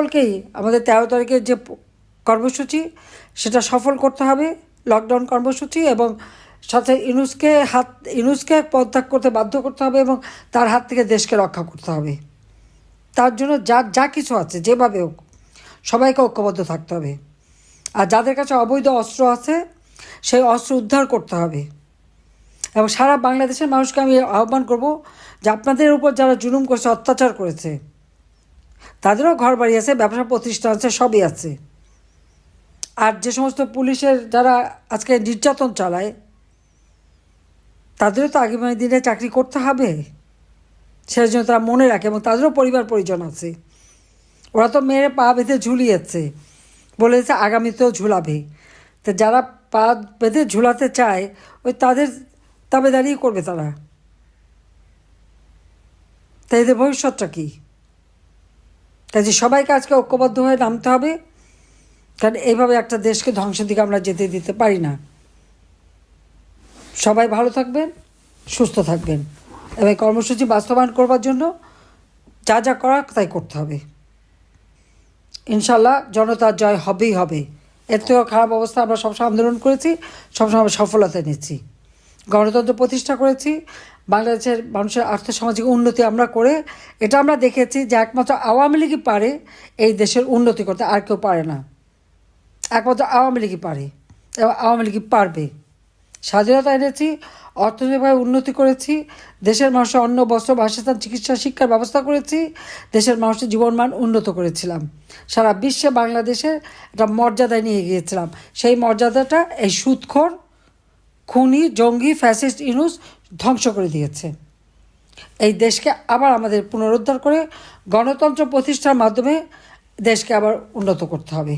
সকলকেই আমাদের তেরো তারিখের যে কর্মসূচি, সেটা সফল করতে হবে লকডাউন কর্মসূচি এবং সাথে ইনুসকে হাত, ইনুসকে পদত্যাগ করতে বাধ্য করতে হবে এবং তার হাত থেকে দেশকে রক্ষা করতে হবে। তার জন্য যা যা কিছু আছে, যেভাবে হোক, সবাইকে ঐক্যবদ্ধ থাকতে হবে। আর যাদের কাছে অবৈধ অস্ত্র আছে, সেই অস্ত্র উদ্ধার করতে হবে। এবং সারা বাংলাদেশের মানুষকে আমি আহ্বান করব যে আপনাদের উপর যারা জুলুম করেছে, অত্যাচার করেছে তাদেরও ঘর বাড়ি আছে, ব্যবসা প্রতিষ্ঠান আছে, সবই আছে। আর যে সমস্ত পুলিশের যারা আজকে নির্যাতন চালায়, তাদেরও তো আগামী দিনে চাকরি করতে হবে। সেটার জন্য তারা মনে রাখে এবং তাদেরও পরিবার পরিজন আছে। ওরা তো মেরে পা বেঁধে ঝুলিয়েছে, বলেছে আগামীতেও ঝুলাবে। তো যারা পা বেঁধে ঝুলাতে চায়, ওই তাদের দাবিদারিই করবে তারা। তাই এদের ভবিষ্যৎটা কী? কাজে সবাইকে আজকে ঐক্যবদ্ধ হয়ে নামতে হবে। কারণ এইভাবে একটা দেশকে ধ্বংসের দিকে আমরা যেতে দিতে পারি না। সবাই ভালো থাকবেন, সুস্থ থাকবেন। এবং কর্মসূচি বাস্তবায়ন করবার জন্য যা যা করা তাই করতে হবে। ইনশাল্লাহ জনতার জয় হবেই হবে। এর থেকেও খারাপ অবস্থা আমরা সবসময় আন্দোলন করেছি সবসময় আমরা সফলতা নিয়েছি গণতন্ত্র প্রতিষ্ঠা করেছি, বাংলাদেশের মানুষের আর্থসামাজিক উন্নতি আমরা করে, এটা আমরা দেখেছি যে একমাত্র আওয়ামী লীগই পারে এই দেশের উন্নতি করতে, আর কেউ পারে না। একমাত্র আওয়ামী লীগই পারে, এবং আওয়ামী লীগই পারবে। স্বাধীনতা এনেছি, অর্থনৈতিকভাবে উন্নতি করেছি, দেশের মানুষের অন্ন, বস্ত্র, বাসস্থান, চিকিৎসা, শিক্ষার ব্যবস্থা করেছি, দেশের মানুষের জীবনমান উন্নত করেছিলাম। সারা বিশ্বে বাংলাদেশের একটা মর্যাদায় নিয়ে গিয়েছিলাম। সেই মর্যাদাটা, এই সুদখোর খুনি, জঙ্গি, ফ্যাসিস্ট, ইনুস ধ্বংস করে দিয়েছে। এই দেশকে আবার আমাদের পুনরুদ্ধার করে গণতন্ত্র প্রতিষ্ঠার মাধ্যমে দেশকে আবার উন্নত করতে হবে।